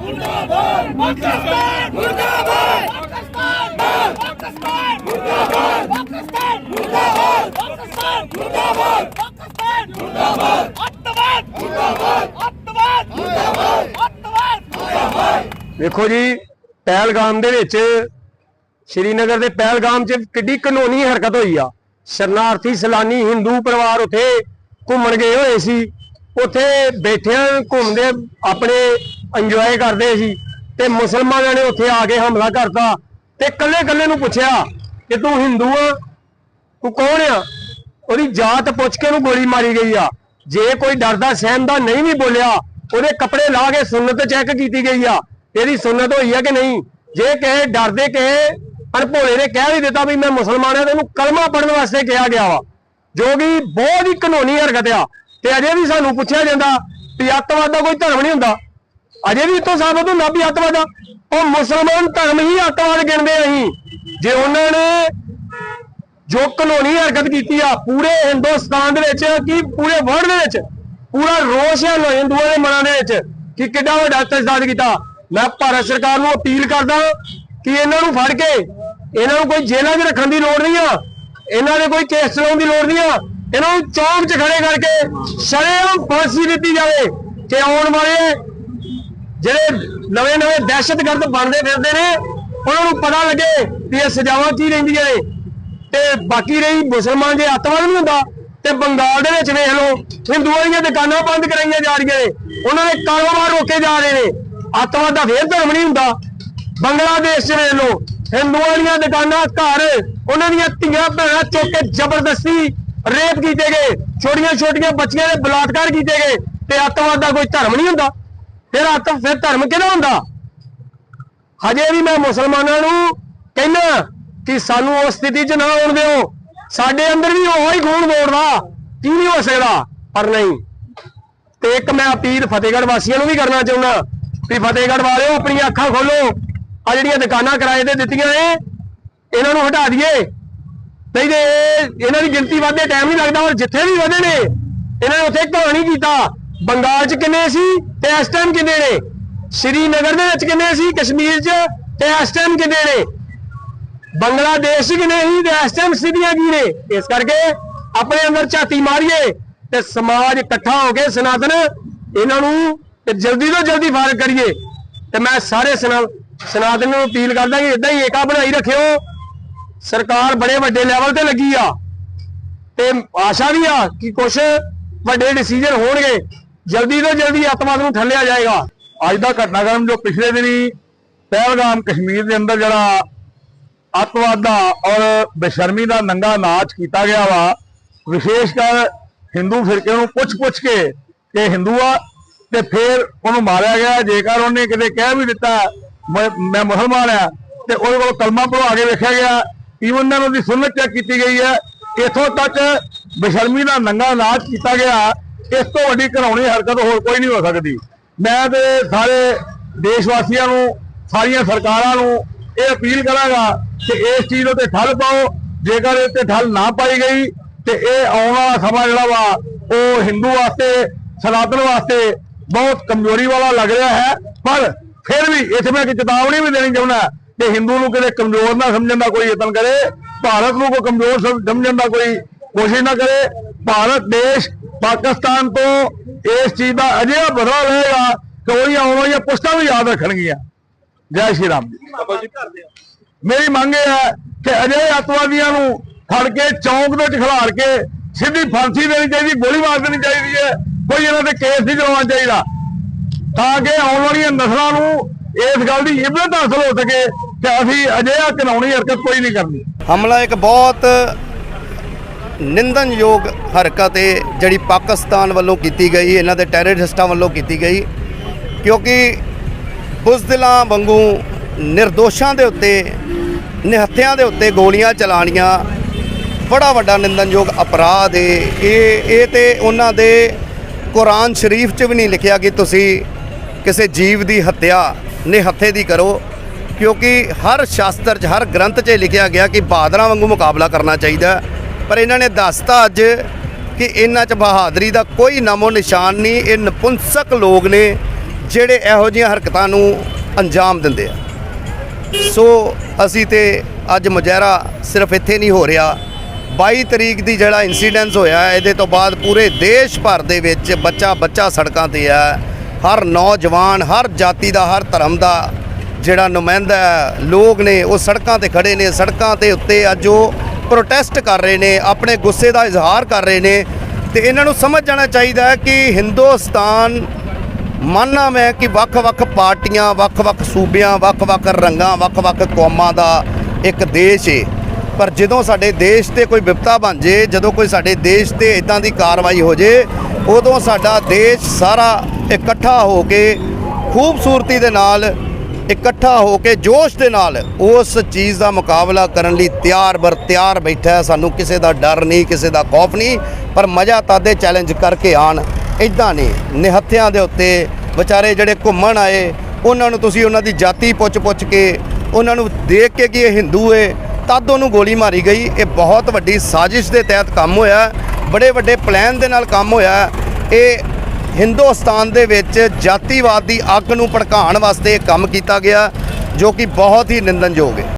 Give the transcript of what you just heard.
ਮੁਰਦਾਬਾਦ ਪਾਕਿਸਤਾਨ ਮੁਰਦਾਬਾਦ ਪਾਕਿਸਤਾਨ ਪਾਕਿਸਤਾਨ ਮੁਰਦਾਬਾਦ ਪਾਕਿਸਤਾਨ ਮੁਰਦਾਬਾਦ ਪਾਕਿਸਤਾਨ ਮੁਰਦਾਬਾਦ ਪਾਕਿਸਤਾਨ ਮੁਰਦਾਬਾਦ ਅੱਤਵਾਦ ਮੁਰਦਾਬਾਦ ਅੱਤਵਾਦ ਮੁਰਦਾਬਾਦ ਅੱਤਵਾਦ ਵੇਖੋ ਜੀ, ਪਹਿਲਗਾਮ ਦੇ ਵਿੱਚ ਸ਼੍ਰੀਨਗਰ ਦੇ ਪਹਿਲਗਾਮ 'ਚ ਕਿੱਡੀ ਕਾਨੂੰਨੀ ਹਰਕਤ ਹੋਈ ਆ। ਸ਼ਰਨਾਰਥੀ ਸੈਲਾਨੀ ਹਿੰਦੂ ਪਰਿਵਾਰ ਉੱਥੇ ਘੁੰਮਣ ਗਏ ਹੋਏ ਸੀ। ਉੱਥੇ ਬੈਠਿਆਂ ਘੁੰਮਦੇ, ਆਪਣੇ ਇੰਜੋਏ ਕਰਦੇ ਸੀ ਤੇ ਮੁਸਲਮਾਨਾਂ ਨੇ ਉੱਥੇ ਆ ਕੇ ਹਮਲਾ ਕਰਤਾ ਤੇ ਕੱਲੇ ਕੱਲੇ ਨੂੰ ਪੁੱਛਿਆ ਕਿ ਤੂੰ ਹਿੰਦੂ ਆ? ਤੂੰ ਕੌਣ ਆ? ਉਹਦੀ ਜਾਤ ਪੁੱਛ ਕੇ ਉਹਨੂੰ ਗੋਲੀ ਮਾਰੀ ਗਈ ਆ। ਜੇ ਕੋਈ ਡਰਦਾ, ਸਹਿਮਦਾ ਨਹੀਂ ਵੀ ਬੋਲਿਆ, ਉਹਦੇ ਕੱਪੜੇ ਲਾ ਕੇ ਸੁਨਨਤ ਚੈੱਕ ਕੀਤੀ ਗਈ ਆ ਇਹਦੀ ਸੁਨਨਤ ਹੋਈ ਆ ਕਿ ਨਹੀਂ। ਜੇ ਕਹੇ ਡਰਦੇ ਕਹੇ ਅਣਭੋਲੇ ਨੇ ਕਹਿ ਵੀ ਦਿੱਤਾ ਵੀ ਮੈਂ ਮੁਸਲਮਾਨ ਆ, ਤੇ ਉਹਨੂੰ ਕਲਮਾ ਪੜਨ ਵਾਸਤੇ ਕਿਹਾ ਗਿਆ ਵਾ। ਜੋ ਕਿ ਬਹੁਤ ਹੀ ਕਾਨੂੰਨੀ ਹਰਕਤ ਆ। ਤੇ ਅਜੇ ਵੀ ਸਾਨੂੰ ਪੁੱਛਿਆ ਜਾਂਦਾ ਵੀ ਅੱਤਵਾਦ ਦਾ ਕੋਈ ਧਰਮ ਨਹੀਂ ਹੁੰਦਾ। ਅਜੇ ਵੀ ਇਤੋਂ ਸਾਬਤ ਹੁੰਦਾ ਵੀ ਅੱਤਵਾਦ ਦਾ ਉਹ ਮੁਸਲਮਾਨ ਧਰਮ ਹੀ ਅੱਤਵਾਦ ਗਿਣਦੇ ਅਸੀਂ। ਜੇ ਉਹਨਾਂ ਨੇ ਜੋ ਕਾਨੂੰਨੀ ਹਰਕਤ ਕੀਤੀ ਆ, ਪੂਰੇ ਹਿੰਦੁਸਤਾਨ ਦੇ ਵਿੱਚ ਕਿ ਪੂਰੇ ਵਰਲਡ ਦੇ ਵਿੱਚ, ਪੂਰਾ ਰੋਸ਼ ਹੈ ਹਿੰਦੂਆਂ ਦੇ ਮਨਾਂ ਦੇ ਵਿੱਚ ਕਿ ਕਿੱਡਾ ਵੱਡਾ ਤਜਦਾਦ ਕੀਤਾ। ਮੈਂ ਭਾਰਤ ਸਰਕਾਰ ਨੂੰ ਅਪੀਲ ਕਰਦਾ ਕਿ ਇਹਨਾਂ ਨੂੰ ਫੜ ਕੇ, ਇਹਨਾਂ ਨੂੰ ਕੋਈ ਜੇਲ੍ਹਾਂ 'ਚ ਰੱਖਣ ਦੀ ਲੋੜ ਨਹੀਂ ਆ। ਇਹਨਾਂ ਦੇ ਕੋਈ ਕੇਸ ਚਲਾਉਣ ਦੀ ਲੋੜ ਨਹੀਂ ਆ। ਇਹਨਾਂ ਨੂੰ ਚੌਂਕ 'ਚ ਖੜੇ ਕਰਕੇ ਸ਼ਰੇਆਮ ਫਾਂਸੀ ਦਿੱਤੀ ਜਾਵੇ ਤੇ ਆਉਣ ਵਾਲੇ ਜਿਹੜੇ ਨਵੇਂ ਨਵੇਂ ਦਹਿਸ਼ਤਗਰਦ ਬਣਦੇ ਫਿਰਦੇ ਨੇ, ਉਹਨਾਂ ਨੂੰ ਪਤਾ ਲੱਗੇ ਵੀ ਇਹ ਸਜ਼ਾਵਾਂ ਕੀ ਰਹਿੰਦੀਆਂ ਨੇ। ਤੇ ਬਾਕੀ ਰਹੀ ਮੁਸਲਮਾਨ ਜੇ ਅੱਤਵਾਦ ਨਹੀਂ ਹੁੰਦਾ ਤੇ ਬੰਗਾਲ ਦੇ ਵਿੱਚ ਵੇਖ ਲਓ, ਹਿੰਦੂਆਂ ਦੀਆਂ ਦੁਕਾਨਾਂ ਬੰਦ ਕਰਾਈਆਂ ਜਾ ਰਹੀਆਂ ਨੇ, ਉਹਨਾਂ ਦੇ ਕਾਰੋਬਾਰ ਰੋਕੇ ਜਾ ਰਹੇ ਨੇ। ਅੱਤਵਾਦ ਦਾ ਫੇਰ ਧਰਮ ਨਹੀਂ ਹੁੰਦਾ। ਬੰਗਲਾਦੇਸ਼ 'ਚ ਵੇਖ ਲਓ, ਹਿੰਦੂਆਂ ਦੀਆਂ ਦੁਕਾਨਾਂ, ਘਰ, ਉਹਨਾਂ ਦੀਆਂ ਧੀਆਂ ਭੈਣਾਂ ਚੁੱਕ ਕੇ ਜ਼ਬਰਦਸਤੀ ਰੇਪ ਕੀਤੇ ਗਏ, ਛੋਟੀਆਂ ਛੋਟੀਆਂ ਬੱਚੀਆਂ ਦੇ ਬਲਾਤਕਾਰ ਕੀਤੇ ਗਏ ਤੇ ਅੱਤਵਾਦ ਦਾ ਕੋਈ ਧਰਮ ਨਹੀਂ ਹੁੰਦਾ। ਫਿਰ ਆਤਮ ਫਿਰ ਧਰਮ ਕਿਹਦਾ ਹੁੰਦਾ? ਹਜੇ ਵੀ ਮੈਂ ਮੁਸਲਮਾਨਾਂ ਨੂੰ ਕਹਿੰਦਾ ਕਿ ਸਾਨੂੰ ਉਸ ਸਥਿਤੀ 'ਚ ਨਾ ਆਉਣ ਦਿਓ। ਸਾਡੇ ਅੰਦਰ ਵੀ ਉਹ ਹੀ ਖੂਨ ਦੌੜਦਾ ਕੀ ਨਹੀਂ ਹੋ ਸਕਦਾ? ਪਰ ਨਹੀਂ। ਤੇ ਇੱਕ ਮੈਂ ਅਪੀਲ ਫਤਿਹਗੜ੍ਹ ਵਾਸੀਆਂ ਨੂੰ ਵੀ ਕਰਨਾ ਚਾਹੁੰਦਾ, ਵੀ ਫਤਿਹਗੜ੍ਹ ਵਾਲਿਓ ਆਪਣੀਆਂ ਅੱਖਾਂ ਖੋਲੋ। ਆ ਜਿਹੜੀਆਂ ਦੁਕਾਨਾਂ ਕਿਰਾਏ ਤੇ ਦਿੱਤੀਆਂ ਏ ਇਹਨਾਂ ਨੂੰ ਹਟਾ ਦਈਏ। ਨਹੀਂ ਤੇ ਇਹਨਾਂ ਦੀ ਗਿਣਤੀ ਵਧਦੇ ਟਾਈਮ ਨਹੀਂ ਲੱਗਦਾ, ਔਰ ਜਿੱਥੇ ਵੀ ਵਧੇ ਨੇ, ਇਹਨਾਂ ਨੇ ਉੱਥੇ ਘਾਣ ਕੀਤਾ। ਬੰਗਾਲ 'ਚ ਕਿੰਨੇ ਸੀ ਤੇ ਇਸ ਟਾਈਮ ਕਿੰਨੇ ਨੇ? ਸ਼੍ਰੀਨਗਰ ਦੇ ਵਿੱਚ ਕਿੰਨੇ ਸੀ, ਕਸ਼ਮੀਰ 'ਚ ਤੇ ਇਸ ਟਾਈਮ ਕਿੰਨੇ ਨੇ? ਬੰਗਲਾਦੇਸ਼ 'ਚ ਕਿੰਨੇ ਸੀ ਤੇ ਇਸ ਟਾਈਮ ਸਥਿਤੀਆਂ ਕੀ ਨੇ? ਇਸ ਕਰਕੇ ਆਪਣੇ ਅੰਦਰ ਝਾਤੀ ਮਾਰੀਏ ਤੇ ਸਮਾਜ ਇਕੱਠਾ ਹੋ ਕੇ ਸਨਾਤਨ ਇਹਨਾਂ ਨੂੰ ਤੇ ਜਲਦੀ ਤੋਂ ਜਲਦੀ ਫਾਰਗ ਕਰੀਏ। ਤੇ ਮੈਂ ਸਾਰੇ ਸਨਾ- ਸਨਾਤਨ ਨੂੰ ਅਪੀਲ ਕਰਦਾ ਕਿ ਇਦਾਂ ਹੀ ਏਕਾ ਬਣਾਈ ਰੱਖਿਓ। ਸਰਕਾਰ ਬੜੇ ਵੱਡੇ ਲੈਵਲ ਤੇ ਲੱਗੀ ਆ। ਤੇ ਆਸ਼ਾ ਵੀ ਆ ਕਿ ਕੁਝ ਵੱਡੇ ਡਿਸੀਜਨ ਹੋਣਗੇ। ਜਲਦੀ ਤੋਂ ਜਲਦੀ ਅੱਤਵਾਦ ਨੂੰ ਠੱਲਿਆ ਜਾਏਗਾ। ਅੱਜ ਦਾ ਘਟਨਾਕ੍ਰਮ ਜੋ ਪਿਛਲੇ ਦਿਨੀ ਪਹਿਲਗਾਮ ਕਸ਼ਮੀਰ ਦੇ ਅੰਦਰ ਜਿਹੜਾ ਅੱਤਵਾਦ ਦਾ ਔਰ ਬੇਸ਼ਰਮੀ ਦਾ ਨੰਗਾ ਨਾਚ ਕੀਤਾ ਗਿਆ ਵਾ, ਵਿਸ਼ੇਸ਼ ਕਰ ਹਿੰਦੂ ਫਿਰਕੇ ਨੂੰ ਪੁੱਛ-ਪੁੱਛ ਕੇ ਕਿ ਹਿੰਦੂ ਆ, ਤੇ ਫਿਰ ਉਹਨੂੰ ਮਾਰਿਆ ਗਿਆ। ਜੇਕਰ ਉਹਨੇ ਕਿਤੇ ਕਹਿ ਵੀ ਦਿੱਤਾ, ਮੈਂ ਮੈਂ ਮੁਸਲਮਾਨ ਆ, ਤੇ ਉਹਦੇ ਕੋਲ ਕਲਮਾ ਪੜਵਾ ਕੇ ਵੇਖਿਆ ਗਿਆ। ਈਵਨ ਨਾਲ ਉਹਦੀ ਸੁਨਤ ਚੈੱਕ ਕੀਤੀ ਗਈ ਹੈ, ਇਥੋਂ ਤੱਕ ਬਸ਼ਰਮੀ ਦਾ ਨੰਗਾ ਨਾਚ ਕੀਤਾ ਗਿਆ, ਇਸ ਤੋਂ ਵੱਡੀ ਘਰਾਉਣੀ ਹਰਕਤ ਹੋਰ ਕੋਈ ਨਹੀਂ ਹੋ ਸਕਦੀ। ਮੈਂ ਤੇ ਸਾਰੇ ਦੇਸ਼ ਵਾਸੀਆਂ ਨੂੰ, ਸਾਰੀਆਂ ਸਰਕਾਰਾਂ ਨੂੰ ਇਹ ਅਪੀਲ ਕਰਾਂਗਾ ਕਿ ਇਸ ਚੀਜ਼ ਉੱਤੇ ਠੱਲ ਪਾਓ। ਜੇਕਰ ਇਹ ਤੇ ਠੱਲ ਨਾ ਪਾਈ ਗਈ, ਤੇ ਇਹ ਆਉਣ ਵਾਲਾ ਸਮਾਂ ਜਿਹੜਾ ਵਾ, ਉਹ ਹਿੰਦੂ ਵਾਸਤੇ, ਸਨਾਤਨ ਵਾਸਤੇ ਬਹੁਤ ਕਮਜ਼ੋਰੀ ਵਾਲਾ ਲੱਗ ਰਿਹਾ ਹੈ। ਪਰ ਫਿਰ ਵੀ ਇੱਥੇ ਮੈਂ ਇੱਕ ਚੇਤਾਵਨੀ ਵੀ ਦੇਣੀ ਚਾਹੁੰਦਾ ਕਿ ਹਿੰਦੂ ਨੂੰ ਕਿਤੇ ਕਮਜ਼ੋਰ ਨਾ ਸਮਝਣ ਦਾ ਕੋਈ ਯਤਨ ਕਰੇ ਭਾਰਤ ਨੂੰ ਕੋਈ ਕਮਜ਼ੋਰ ਸਮ- ਸਮਝਣ ਦਾ ਕੋਈ ਕੋਸ਼ਿਸ਼ ਨਾ ਕਰੇ ਭਾਰਤ ਦੇਸ਼ ਪਾਕਿਸਤਾਨ ਤੋਂ ਇਸ ਚੀਜ਼ ਦਾ ਅਜਿਹਾ ਬਦਲਾ ਲਏਗਾ ਕਿ ਉਹਦੀਆਂ ਆਉਣ ਵਾਲੀਆਂ ਪੁਸ਼ਤਾਂ ਵੀ ਯਾਦ ਰੱਖਣਗੀਆਂ। ਜੈ ਸ਼੍ਰੀ ਰਾਮ ਜੀ। ਮੇਰੀ ਮੰਗ ਇਹ ਹੈ ਕਿ ਅਜਿਹੇ ਅੱਤਵਾਦੀਆਂ ਨੂੰ ਫੜ ਕੇ ਚੌਂਕ ਵਿੱਚ ਖਿਲਾਰ ਕੇ ਸਿੱਧੀ ਫਾਂਸੀ ਦੇਣੀ ਚਾਹੀਦੀ ਗੋਲੀ ਮਾਰ ਦੇਣੀ ਚਾਹੀਦੀ ਹੈ ਕੋਈ ਇਹਨਾਂ ਤੇ ਕੇਸ ਨਹੀਂ ਕਰਵਾਉਣਾ ਚਾਹੀਦਾ। ਤਾਂ ਕਿ ਆਉਣ ਵਾਲੀਆਂ ਨਸਲਾਂ ਨੂੰ ਇਸ ਗੱਲ ਦੀ ਇਬਰਤ ਹਾਸਲ ਹੋ ਸਕੇ ਕਿ ਅਸੀਂ ਅਜਿਹਾ ਘਿਨਾਉਣੀ ਹਰਕਤ ਕੋਈ ਨਹੀਂ ਕਰਨੀ। ਹਮਲਾ ਇੱਕ ਬਹੁਤ ਨਿੰਦਨਯੋਗ ਹਰਕਤ ਹੈ, ਜਿਹੜੀ ਪਾਕਿਸਤਾਨ ਵੱਲੋਂ ਕੀਤੀ ਗਈ, ਇਹਨਾਂ ਦੇ ਟੈਰਰਿਸਟਾਂ ਵੱਲੋਂ ਕੀਤੀ ਗਈ, ਕਿਉਂਕਿ ਬੁਜ਼ਦਿਲਾਂ ਵਾਂਗੂ નિર્ਦੋਸ਼ਾਂ ਦੇ ਉੱਤੇ, ਨਿਹੱਥਿਆਂ ਦੇ ਉੱਤੇ ਗੋਲੀਆਂ ਚਲਾਣੀਆਂ ਬੜਾ ਵੱਡਾ ਨਿੰਦਨਯੋਗ ਅਪਰਾਧ ਹੈ। ਇਹ ਇਹ ਤੇ ਉਹਨਾਂ ਦੇ ਕੁਰਾਨ ਸ਼ਰੀਫ 'ਚ ਵੀ ਨਹੀਂ ਲਿਖਿਆ ਕਿ ਤੁਸੀਂ ਕਿਸੇ ਜੀਵ ਦੀ ਹੱਤਿਆ, ਨਿਹੱਥੇ ਦੀ ਕਰੋ। ਕਿਉਂਕਿ ਹਰ ਸ਼ਾਸਤਰ 'ਚ, ਹਰ ਗ੍ਰੰਥ 'ਚ ਇਹ ਲਿਖਿਆ ਗਿਆ ਕਿ ਬਹਾਦਰਾਂ ਵਾਂਗੂ ਮੁਕਾਬਲਾ ਕਰਨਾ ਚਾਹੀਦਾ ਪਰ ਇਹਨਾਂ ਨੇ ਦੱਸਤਾ ਅੱਜ ਕਿ ਇਹਨਾਂ 'ਚ ਬਹਾਦਰੀ ਦਾ ਕੋਈ ਨਾਮੋ ਨਿਸ਼ਾਨ ਨਹੀਂ, ਇਹ ਨਪੁੰਸਕ ਲੋਕ ਨੇ ਜਿਹੜੇ ਇਹੋ ਜਿਹੀਆਂ ਹਰਕਤਾਂ ਨੂੰ ਅੰਜਾਮ ਦਿੰਦੇ ਆ। ਸੋ ਅਸੀਂ ਤੇ ਅੱਜ ਮੁਜ਼ਾਹਰਾ ਸਿਰਫ ਇੱਥੇ ਨਹੀਂ ਹੋ ਰਿਹਾ। 22 ਤਰੀਕ ਦੀ ਜਿਹੜਾ ਇਨਸੀਡੈਂਸ ਹੋਇਆ, ਇਹਦੇ ਤੋਂ ਬਾਅਦ ਪੂਰੇ ਦੇਸ਼ ਭਰ ਦੇ ਵਿੱਚ ਬੱਚਾ ਬੱਚਾ ਸੜਕਾਂ ਤੇ ਆ ਹਰ ਨੌਜਵਾਨ, ਹਰ ਜਾਤੀ ਦਾ, ਹਰ ਧਰਮ ਦਾ ਜਿਹੜਾ ਨੁਮਾਇੰਦਾ ਲੋਕ ਨੇ, ਉਹ ਸੜਕਾਂ ਤੇ ਖੜੇ ਨੇ, ਸੜਕਾਂ ਦੇ ਉੱਤੇ ਅੱਜ ਉਹ ਪ੍ਰੋਟੈਸਟ ਕਰ ਰਹੇ ਨੇ, ਆਪਣੇ ਗੁੱਸੇ ਦਾ ਇਜ਼ਹਾਰ ਕਰ ਰਹੇ ਨੇ। ਤੇ ਇਹਨਾਂ ਨੂੰ ਸਮਝ ਜਾਣਾ ਚਾਹੀਦਾ ਹੈ ਕਿ ਹਿੰਦੁਸਤਾਨ ਮੰਨਣਾ ਮੈਂ ਕਿ ਵੱਖ-ਵੱਖ ਪਾਰਟੀਆਂ, ਵੱਖ-ਵੱਖ ਸੂਬਿਆਂ, ਵੱਖ-ਵੱਖ ਰੰਗਾਂ, ਵੱਖ-ਵੱਖ ਕੌਮਾਂ ਦਾ ਇੱਕ ਦੇਸ਼ ਏ। ਪਰ ਜਦੋਂ ਸਾਡੇ ਦੇਸ਼ ਤੇ ਕੋਈ ਵਿਪਤਾ ਬਣ ਜੇ, ਜਦੋਂ ਕੋਈ ਸਾਡੇ ਦੇਸ਼ ਤੇ ਇਦਾਂ ਦੀ ਕਾਰਵਾਈ ਹੋ ਜੇ, ਉਦੋਂ ਸਾਡਾ ਦੇਸ਼ ਸਾਰਾ ਇਕੱਠਾ ਹੋ ਕੇ ਖੂਬਸੂਰਤੀ ਦੇ ਨਾਲ ਇਕੱਠਾ ਹੋ ਕੇ ਜੋਸ਼ ਦੇ ਨਾਲ ਉਸ ਚੀਜ਼ ਦਾ ਮੁਕਾਬਲਾ ਕਰਨ ਲਈ ਤਿਆਰ ਬਰ ਤਿਆਰ ਬੈਠਾ ਸਾਨੂੰ ਕਿਸੇ ਦਾ ਡਰ ਨਹੀਂ, ਕਿਸੇ ਦਾ ਖੌਫ ਨਹੀਂ, ਪਰ ਮਜ਼ਾ ਤਾਦੇ ਚੈਲੰਜ ਕਰਕੇ ਆਣ ਇਦਾਂ ਨਹੀਂ, ਨਿਹੱਥਿਆਂ ਦੇ ਉੱਤੇ ਵਿਚਾਰੇ ਜਿਹੜੇ ਘੁੰਮਣ ਆਏ, ਉਹਨਾਂ ਨੂੰ ਤੁਸੀਂ ਉਹਨਾਂ ਦੀ ਜਾਤੀ ਪੁੱਛ-ਪੁੱਛ ਕੇ, ਉਹਨਾਂ ਨੂੰ ਦੇਖ ਕੇ ਕਿ ਇਹ ਹਿੰਦੂ ਏ, ਤਦ ਉਹਨੂੰ ਗੋਲੀ ਮਾਰੀ ਗਈ। ਇਹ ਬਹੁਤ ਵੱਡੀ ਸਾਜ਼ਿਸ਼ ਦੇ ਤਹਿਤ ਕੰਮ ਹੋਇਆ। ਬੜੇ ਵੱਡੇ ਪਲਾਨ ਦੇ ਨਾਲ ਕੰਮ ਹੋਇਆ। ਇਹ ਹਿੰਦੁਸਤਾਨ ਦੇ ਵਿੱਚ ਜਾਤੀਵਾਦ ਦੀ ਅੱਗ ਨੂੰ ਭੜਕਾਉਣ ਵਾਸਤੇ ਇਹ ਕੰਮ ਕੀਤਾ ਗਿਆ, ਜੋ ਕਿ ਬਹੁਤ ਹੀ ਨਿੰਦਨਯੋਗ ਹੈ।